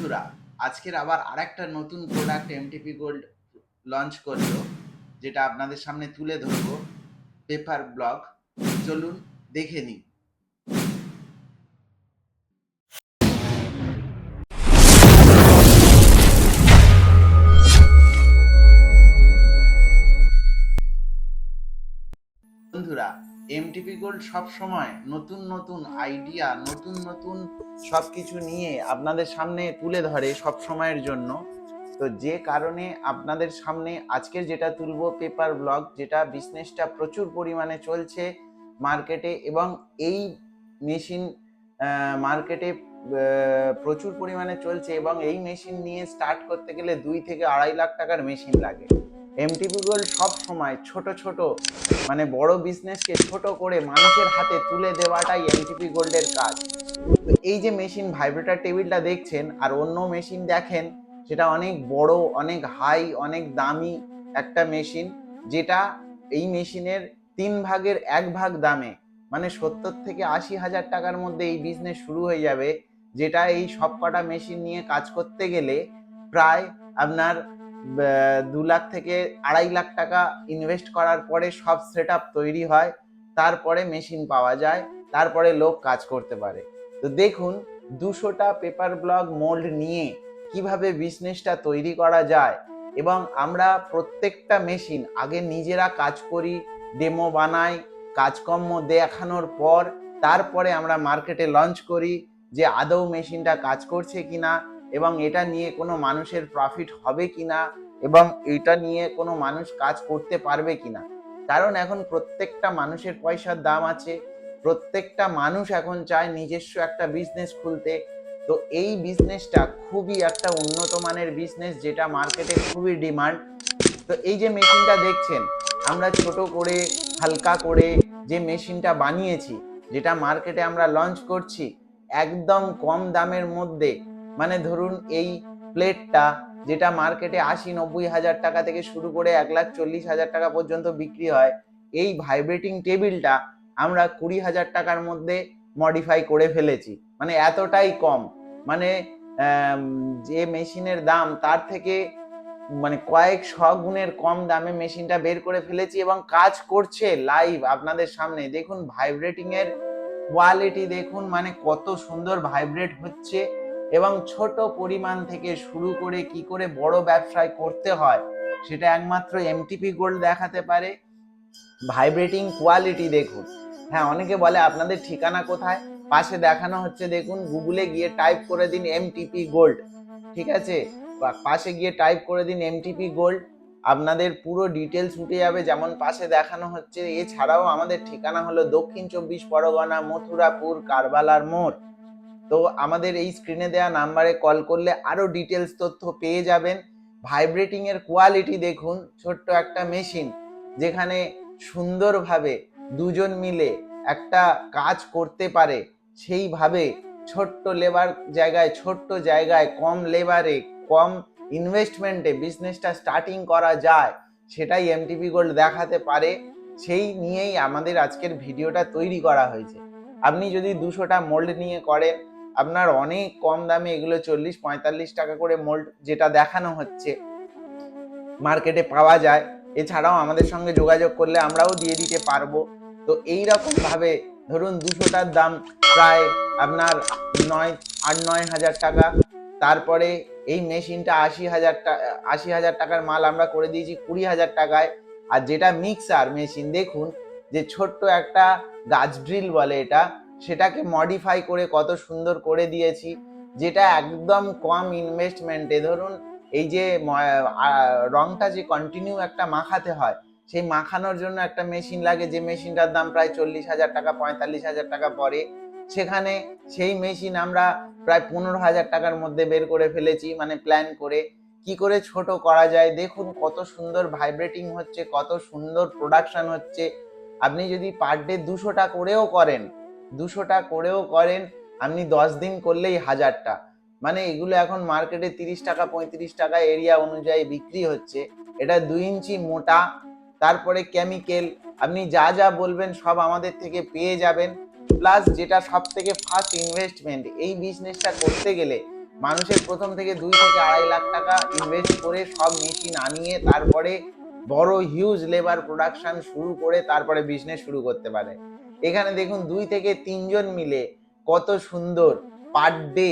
বন্ধুরা, আজকের আবার আরেকটা নতুন প্রোডাক্ট এমটিপি গোল্ড লঞ্চ করল, যেটা আপনাদের সামনে তুলে ধরবো পেপার ব্লগ চলুন দেখে নিই। এমটিপি গোল্ড সব সময় নতুন নতুন আইডিয়া নতুন নতুন সব কিছু নিয়ে আপনাদের সামনে তুলে ধরে সব সময়ের জন্য। তো যে কারণে আপনাদের সামনে আজকের যেটা তুলব পেপার ব্লগ যেটা বিজনেসটা প্রচুর পরিমাণে চলছে মার্কেটে এবং এই মেশিন মার্কেটে প্রচুর পরিমাণে চলছে এবং এই মেশিন নিয়ে স্টার্ট করতে গেলে দুই থেকে আড়াই লাখ টাকার মেশিন লাগে। এমটিপি গোল্ড সব সময় ছোট ছোট মানে বড় বিজনেসকে ছোট করে মানুষের হাতে তুলে দেওয়াটাই এমটিপি গোল্ডের কাজ। তো এই যে মেশিন ভাইব্রেটার টেবিলটা দেখছেন আর অন্য মেশিন দেখেন, সেটা অনেক বড়, অনেক হাই অনেক দামি একটা মেশিন যেটা এই মেশিনের তিন ভাগের এক ভাগ দামে মানে সত্তর থেকে আশি হাজার টাকার মধ্যে এই বিজনেস শুরু হয়ে যাবে, যেটা এই সব কটা মেশিন নিয়ে কাজ করতে গেলে প্রায় আপনার দু লাখ থেকে আড়াই লাখ টাকা ইনভেস্ট করার পরে সব সেট তৈরি হয়, তারপরে মেশিন পাওয়া যায়, তারপরে লোক কাজ করতে পারে। তো দেখুন, দুশোটা পেপার ব্লক মোল্ড নিয়ে কীভাবে বিজনেসটা তৈরি করা যায় এবং আমরা প্রত্যেকটা মেশিন আগে নিজেরা কাজ করি ডেমো বানাই, কাজকর্ম দেখানোর পর, তারপরে আমরা মার্কেটে লঞ্চ করি যে আদৌ মেশিনটা কাজ করছে কিনা এবং এটা নিয়ে কোনো মানুষের প্রফিট হবে কি না এবং এটা নিয়ে কোনো মানুষ কাজ করতে পারবে কি না কারণ এখন প্রত্যেকটা মানুষের পয়সার দাম আছে, প্রত্যেকটা মানুষ এখন চায় নিজস্ব একটা বিজনেস খুলতে। তো এই বিজনেসটা খুবই একটা উন্নত মানের বিজনেস যেটা মার্কেটে খুবই ডিমান্ড তো এই যে মেশিনটা দেখছেন, আমরা ছোট করে, হালকা করে যে মেশিনটা বানিয়েছি, যেটা মার্কেটে আমরা লঞ্চ করছি, একদম কম দামের মধ্যে মানে ধরুন এই প্লেটটা যেটা মার্কেটে আশি, নব্বই হাজার টাকা থেকে শুরু করে এক লাখ চল্লিশ হাজার টাকা পর্যন্ত বিক্রি হয়, এই ভাইব্রেটিং টেবিলটা আমরা কুড়ি হাজার টাকার মধ্যে মডিফাই করে ফেলেছি। মানে এতটাই কম। মানে যে মেশিনের দাম তার থেকে মানে কয়েক শ গুণের কম দামে মেশিনটা বের করে ফেলেছি এবং কাজ করছে লাইভ আপনাদের সামনে। দেখুন ভাইব্রেটিং এর কোয়ালিটি দেখুন মানে কত সুন্দর ভাইব্রেট হচ্ছে। এবং ছোট পরিমাণ থেকে শুরু করে কি করে বড় ব্যবসায় করতে হয়, সেটা একমাত্র এমটিপি গোল্ড দেখাতে পারে। ভাইব্রেটিং কোয়ালিটি দেখুন। হ্যাঁ অনেকে বলে আপনাদের ঠিকানা কোথায়? পাশে দেখানো হচ্ছে, দেখুন গুগলে গিয়ে টাইপ করে দিন এমটিপি গোল্ড ঠিক আছে? পাশে গিয়ে টাইপ করে দিন এমটিপি গোল্ড আপনাদের পুরো ডিটেলস উঠে যাবে, যেমন পাশে দেখানো হচ্ছে। এছাড়াও আমাদের ঠিকানা হলো দক্ষিণ চব্বিশ পরগনা, মথুরাপুর, কারবালার মোড়। তো আমাদের এই স্ক্রিনে দেওয়া নাম্বারে কল করলে আরও ডিটেলস তথ্য পেয়ে যাবেন। ভাইব্রেটিং এর কোয়ালিটি দেখুন, ছোট্ট একটা মেশিন যেখানে সুন্দরভাবে দুজন মিলে একটা কাজ করতে পারে। সেইভাবে ছোট্ট লেবার জায়গায়, ছোট্ট জায়গায়, কম লেবারে কম ইনভেস্টমেন্টে বিজনেসটা স্টার্টিং করা যায়, সেটাই এমটিপি গোল্ড দেখাতে পারে। সেই নিয়েই আমাদের আজকের ভিডিওটা তৈরি করা হয়েছে। আপনি যদি দুশোটা মোল্ড নিয়ে করেন আপনার অনেক কম দামে এগুলো চল্লিশ, পঁয়তাল্লিশ টাকা করে মোল্ড যেটা দেখানো হচ্ছে মার্কেটে পাওয়া যায়। এছাড়াও আমাদের সঙ্গে যোগাযোগ করলে আমরাও দিয়ে দিতে পারব। তো এই রকম ভাবে ধরুন দুশোটার দাম প্রায় আপনার নয়, আট, নয় হাজার টাকা। তারপরে এই মেশিনটা আশি হাজার টাকা আশি হাজার টাকার মাল আমরা করে দিয়েছি কুড়ি হাজার টাকায়। আর যেটা মিক্সার মেশিন দেখুন যে ছোট্ট একটা গাছ ড্রিল বলে এটা। সেটাকে মডিফাই করে কত সুন্দর করে দিয়েছি, যেটা একদম কম ইনভেস্টমেন্টে ধরুন, এই যে রংটা যে কন্টিনিউ একটা মাখাতে হয়, সেই মাখানোর জন্য একটা মেশিন লাগে, যে মেশিনটার দাম প্রায় চল্লিশ হাজার টাকা, পঁয়তাল্লিশ হাজার টাকা পড়ে। সেখানে সেই মেশিন আমরা প্রায় পনেরো হাজার টাকার মধ্যে বের করে ফেলেছি মানে প্ল্যান করে। কি করে ছোট করা যায়? দেখুন কত সুন্দর ভাইব্রেটিং হচ্ছে, কত সুন্দর প্রোডাকশন হচ্ছে। আপনি যদি পার ডে দুশোটা করেও করেন দুশোটা করেও করেন, আপনি দশ দিন করলেই হাজারটা। মানে এগুলো এখন মার্কেটে তিরিশ টাকা, পঁয়ত্রিশ টাকা এরিয়া অনুযায়ী বিক্রি হচ্ছে। এটা দুই ইঞ্চি মোটা, তারপরে কেমিক্যাল আপনি যা যা বলবেন সব আমাদের থেকে পেয়ে যাবেন। প্লাস যেটা সব থেকে ফার্স্ট ইনভেস্টমেন্ট এই বিজনেসটা করতে গেলে মানুষের প্রথম থেকে দুই থেকে আড়াই লাখ টাকা ইনভেস্ট করে সব মেশিন আনিয়ে তারপরে বড় হিউজ লেবার প্রোডাকশন শুরু করে তারপরে বিজনেস শুরু করতে পারে। এখানে দেখুন দুই থেকে তিনজন মিলে কত সুন্দর পার ডে।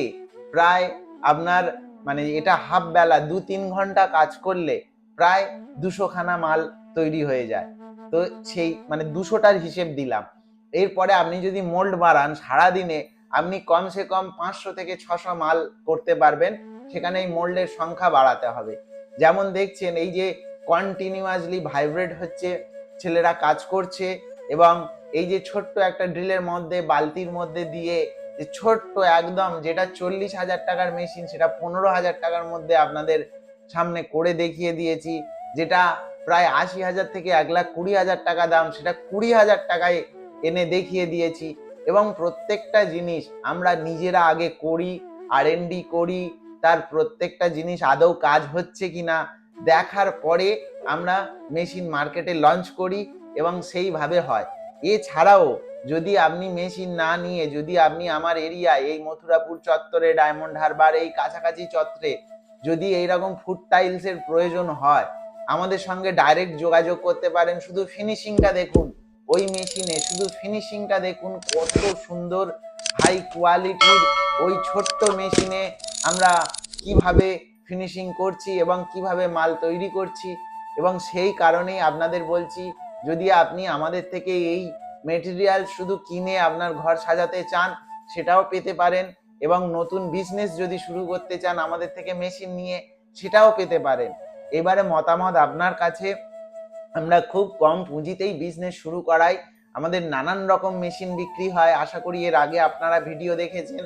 প্রায় আপনার মানে এটা হাফ বেলা, দু তিন ঘণ্টা কাজ করলে প্রায় দুশো খানা মাল তৈরি হয়ে যায়। তো সেই মানে দুশোটার হিসেব দিলাম। এরপরে আপনি যদি মোল্ড বাড়ান সারাদিনে, আপনি কমসে কম পাঁচশো থেকে ছশো মাল করতে পারবেন। সেখানে এই মোল্ডের সংখ্যা বাড়াতে হবে। যেমন দেখছেন, এই যে কন্টিনিউয়াসলি ভাইব্রেট হচ্ছে, ছেলেরা কাজ করছে এবং এই যে ছোট্ট একটা ড্রিলের মধ্যে, বালতির মধ্যে দিয়ে যে ছোট্ট একদম যেটা চল্লিশ হাজার টাকার মেশিন, সেটা পনেরো হাজার টাকার মধ্যে আপনাদের সামনে করে দেখিয়ে দিয়েছি, যেটা প্রায় আশি হাজার থেকে এক লাখ কুড়ি হাজার টাকা দাম, সেটা কুড়ি হাজার টাকায় এনে দেখিয়ে দিয়েছি। এবং প্রত্যেকটা জিনিস আমরা নিজেরা আগে করি আর করি, তার প্রত্যেকটা জিনিস আদৌ কাজ হচ্ছে কি না দেখার পরে আমরা মেশিন মার্কেটে লঞ্চ করি এবং সেইভাবে হয়। এছাড়াও, যদি আপনি মেশিন না নিয়ে, যদি আপনি আমার এরিয়ায় এই মথুরাপুর চত্বরে, ডায়মন্ড হারবার, এই কাছাকাছি চত্বরে, যদি এইরকম ফুড টাইলসের প্রয়োজন হয়, আমাদের সঙ্গে ডাইরেক্ট যোগাযোগ করতে পারেন। শুধু ফিনিশিংটা দেখুন, ওই মেশিনে শুধু ফিনিশিংটা দেখুন কত সুন্দর হাই কোয়ালিটির ওই ছোট্ট মেশিনে আমরা কীভাবে ফিনিশিং করছি এবং কীভাবে মাল তৈরি করছি। এবং সেই কারণেই আপনাদের বলছি যদি আপনি আমাদের থেকে এই মেটেরিয়াল শুধু কিনে আপনার ঘর সাজাতে চান, সেটাও পেতে পারেন এবং নতুন বিজনেস যদি শুরু করতে চান আমাদের থেকে মেশিন নিয়ে, সেটাও পেতে পারেন। এবারে মতামত আপনার কাছে। আমরা খুব কম পুঁজিতেই বিজনেস শুরু করাই। আমাদের নানান রকম মেশিন বিক্রি হয়। আশা করি এর আগে আপনারা ভিডিও দেখেছেন।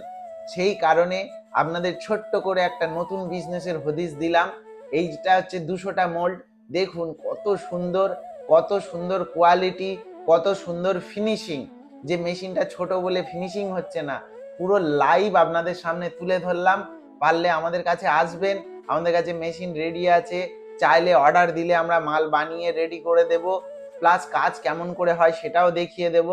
সেই কারণে আপনাদের ছোট্ট করে একটা নতুন বিজনেসের হদিস দিলাম। এইটা হচ্ছে দুশোটা মোল্ড দেখুন কত সুন্দর। কত সুন্দর কোয়ালিটি কত সুন্দর ফিনিশিং যে মেশিনটা ছোট বলে ফিনিশিং হচ্ছে না। পুরো লাইভ আপনাদের সামনে তুলে ধরলাম। পারলে আমাদের কাছে আসবেন। আমাদের কাছে মেশিন রেডি আছে। চাইলে অর্ডার দিলে আমরা মাল বানিয়ে রেডি করে দেব। প্লাস কাজ কেমন করে হয় সেটাও দেখিয়ে দেব।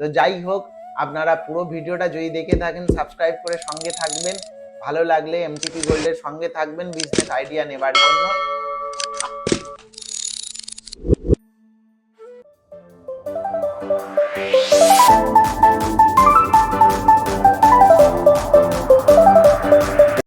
তো যাই হোক, আপনারা পুরো ভিডিওটা যদি দেখে থাকেন সাবস্ক্রাইব করে সঙ্গে থাকবেন। ভালো লাগলে এমটিপি গোল্ডের সঙ্গে থাকবেন। বিজনেস আইডিয়া নেবার জন্য।